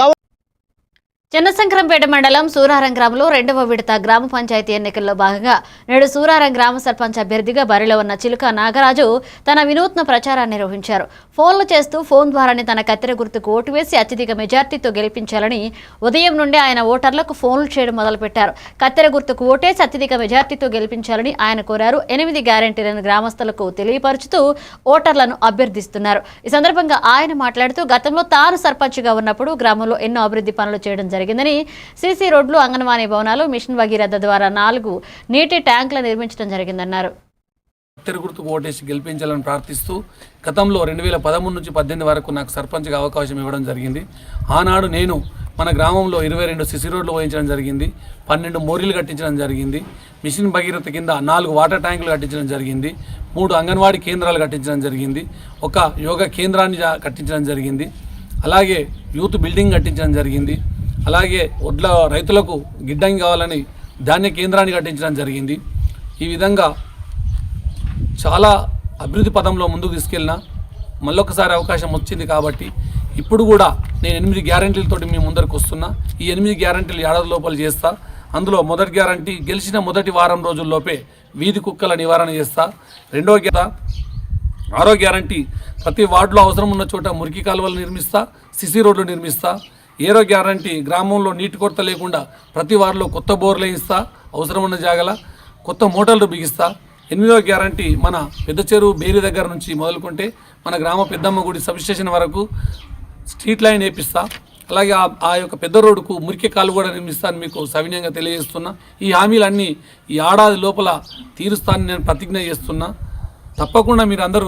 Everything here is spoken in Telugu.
గౌడ చిన్నశంకరంపేట మండలం సూరారం గ్రామంలో రెండవ విడత గ్రామ పంచాయతీ ఎన్నికల్లో భాగంగా నేడు సూరారం గ్రామ సర్పంచ్ అభ్యర్థిగా బరిలో ఉన్న చిలుక నాగరాజు తన వినూత్న ప్రచారాన్ని నిర్వహించారు. ఫోన్లు చేస్తూ ఫోన్ ద్వారానే తన కత్తెర గుర్తుకు ఓటు వేసి అత్యధిక మెజార్టీతో గెలిపించాలని ఉదయం నుండి ఆయన ఓటర్లకు ఫోన్లు చేయడం మొదలుపెట్టారు. కత్తెర గుర్తుకు ఓటేసి అత్యధిక మెజార్టీతో గెలిపించాలని ఆయన కోరారు. ఎనిమిది గ్యారంటీలను గ్రామస్తులకు తెలియపరుచుతూ ఓటర్లను అభ్యర్థిస్తున్నారు. ఈ సందర్భంగా ఆయన మాట్లాడుతూ గతంలో తాను సర్పంచ్గా ఉన్నప్పుడు గ్రామంలో ఎన్నో అభివృద్ధి పనులు చేయడం జరిగింది. జరిగిందని సీసీ రోడ్లు అంగన్వాడీ భవనాలు మిషన్ భగీరథ ద్వారా నాలుగు నీటి ట్యాంకులు నిర్మించడం జరిగిందన్నారు. కత్తెర ఓటేసి గెలిపించాలని ప్రార్థిస్తూ గతంలో రెండు వేల పదమూడు నుంచి పద్దెనిమిది వరకు నాకు సర్పంచ్గా అవకాశం ఇవ్వడం జరిగింది. ఆనాడు నేను మన గ్రామంలో ఇరవై రెండు సిసి రోడ్లు పోయించడం జరిగింది. పన్నెండు మోరీలు కట్టించడం జరిగింది. మిషన్ భగీరథ కింద నాలుగు వాటర్ ట్యాంకులు కట్టించడం జరిగింది. మూడు అంగన్వాడీ కేంద్రాలు కట్టించడం జరిగింది. ఒక యోగా కేంద్రాన్ని కట్టించడం జరిగింది. అలాగే యూత్ బిల్డింగ్ కట్టించడం జరిగింది. అలాగే వడ్ల రైతులకు గిడ్డంగి కావాలని ధాన్య కేంద్రాన్ని కట్టించడం జరిగింది. ఈ విధంగా చాలా అభివృద్ధి పదంలో ముందుకు తీసుకెళ్ళిన మళ్ళొకసారి అవకాశం వచ్చింది కాబట్టి ఇప్పుడు కూడా నేను ఎనిమిది గ్యారంటీలతోటి మీ ముందరికి వస్తున్నా. ఈ ఎనిమిది గ్యారంటీలు ఏడాది లోపల చేస్తా. అందులో మొదటి గ్యారంటీ గెలిచిన మొదటి వారం రోజుల్లోపే వీధి కుక్కల నివారణ చేస్తా. రెండో గ్యారా ఆరో గ్యారంటీ ప్రతి వార్డులో అవసరం ఉన్న చోట మురికి కాలువలు నిర్మిస్తా సిసి రోడ్లు నిర్మిస్తా. ఏరో గ్యారంటీ గ్రామంలో నీటి కొరత లేకుండా ప్రతి వారిలో కొత్త బోర్లు వేయిస్తా అవసరం ఉన్న జాగల కొత్త మోటార్లు బిగిస్తా ఎనిమిదో గ్యారంటీ మన పెద్ద చెరువు బేరి దగ్గర నుంచి మొదలుకుంటే మన గ్రామ పెద్దమ్మ గుడి సబ్స్టేషన్ వరకు స్ట్రీట్ లైన్ వేపిస్తా. అలాగే ఆ ఆ యొక్క పెద్ద రోడ్డుకు మురికి కాలు కూడా నిర్మిస్తాను మీకు సవినయంగా తెలియజేస్తున్నా. ఈ హామీలన్నీ ఈ ఏడాది లోపల తీరుస్తానని నేను ప్రతిజ్ఞ చేస్తున్నా. తప్పకుండా మీరు అందరూ